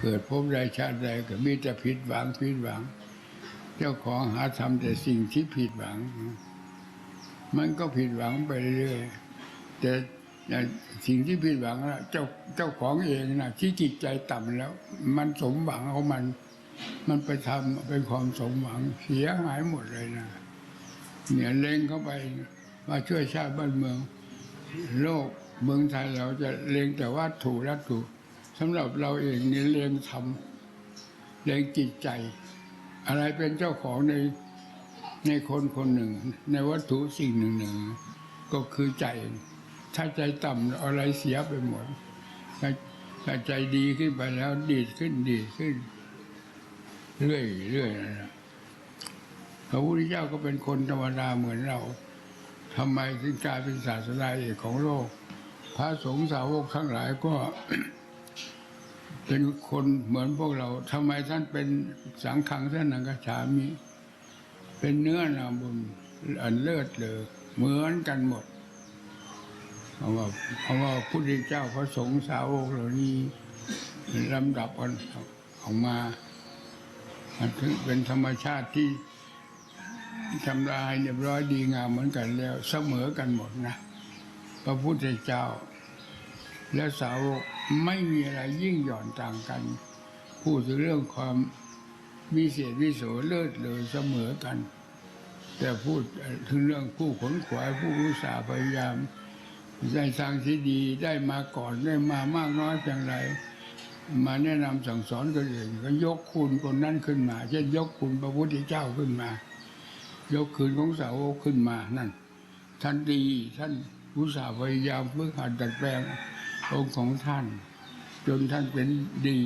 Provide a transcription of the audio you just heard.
เกิดพบใดชาติใดก็มีแต่ผิดหวังผิดหวัง เจ้าของหาทำแต่สิ่งที่ผิดหวัง มันก็ผิดหวังไปเรื่อยแต่สิ่งที่ผิดหวังนะเจ้าเจ้าของเองนะที่จิตใจต่ำแล้ว มันสมหวังของมัน มันไปทำเป็นความสมหวังเสียหายหมดเลยนะเนี่ยเล็งเข้าไปมาช่วยชาติบ้านเมือง โลกเมืองไทยเราจะเล็งแต่วัตถุวัตถุ สำหรับเราเองนี่เล็งทำเล็งจิตใจ อะไรเป็นเจ้าของในในคนคนหนึ่ง ในวัตถุสิ่งหนึ่งหนึ่งก็คือใจ ถ้าใจต่ำอะไรเสียไปหมดถ้าถ้าใจดีขึ้นไปแล้วดีขึ้นดีขึ้น เรื่อยเรื่อยนะพระพุทธเจ้าก็เป็นคนธรรมดาเหมือนเราทำไมถึงกลายเป็นศาสดาเอกของโลก พระสงฆ์สาวกทั้งหลายก็ เป็นคนเหมือนพวกเราทำไมท่านเป็นสังขังท่านนังกฉามิเป็นเนื้อนาบุญอันเลิศเลยเหมือนกันหมดเพราะว่าเพราะว่าพระพุทธเจ้าพระสงฆ์สาวกเหล่านี้ลำดับกันออกมามันถึงเป็นธรรมชาติที่ทำลายเรียบร้อยดีงามเหมือนกันแล้ว เสมอกันหมดนะ พระพุทธเจ้า และสาวก ไม่มีอะไรยิ่งหย่อนต่างกัน พูดถึงเรื่องความวิเศษวิโสเลิศเลยเสมอกัน แต่พูดถึงเรื่องผู้ขนขวายผู้อุตสาห์พยายามได้ทางที่ดีได้มาก่อนได้มามากน้อยเพียงไรมาแนะนำสั่งสอนคนอื่นก็ยกคุณคนนั้นขึ้นมา เช่นยกคุณพระพุทธเจ้าขึ้นมา ยกคืนของสาวกขึ้นมานั่นท่านดีท่านอุตสาห์พยายามฝึกหัดดัดแปลง องค์ของท่าน จนท่านเป็นดี